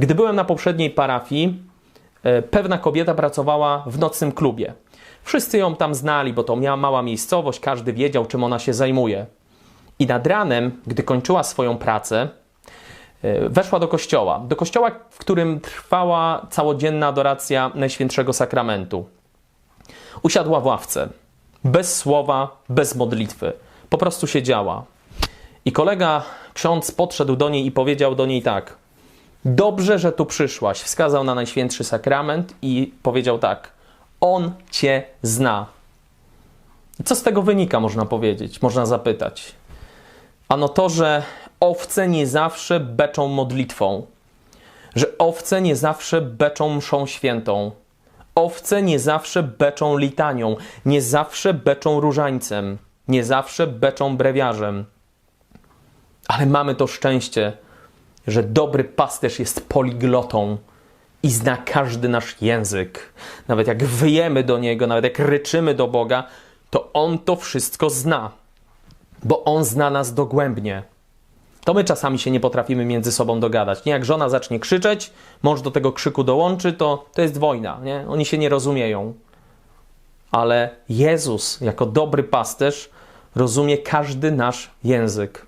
Gdy byłem na poprzedniej parafii, e, pewna kobieta pracowała w nocnym klubie. Wszyscy ją tam znali, bo to miała mała miejscowość, każdy wiedział, czym ona się zajmuje. I nad ranem, gdy kończyła swoją pracę, e, weszła do kościoła. Do kościoła, w którym trwała całodzienna adoracja Najświętszego Sakramentu. Usiadła w ławce, bez słowa, bez modlitwy. Po prostu siedziała. I kolega, ksiądz, podszedł do niej i powiedział do niej tak: Dobrze, że tu przyszłaś. Wskazał na Najświętszy Sakrament i powiedział tak: On cię zna. Co z tego wynika, można powiedzieć, można zapytać? Ano to, że owce nie zawsze beczą modlitwą, że owce nie zawsze beczą mszą świętą, owce nie zawsze beczą litanią, nie zawsze beczą różańcem, nie zawsze beczą brewiarzem. Ale mamy to szczęście, że dobry pasterz jest poliglotą i zna każdy nasz język. Nawet jak wyjemy do niego, nawet jak ryczymy do Boga, to on to wszystko zna, bo on zna nas dogłębnie. To my czasami się nie potrafimy między sobą dogadać. Nie jak żona zacznie krzyczeć, mąż do tego krzyku dołączy, to to jest wojna. Nie? Oni się nie rozumieją. Ale Jezus, jako dobry pasterz, rozumie każdy nasz język.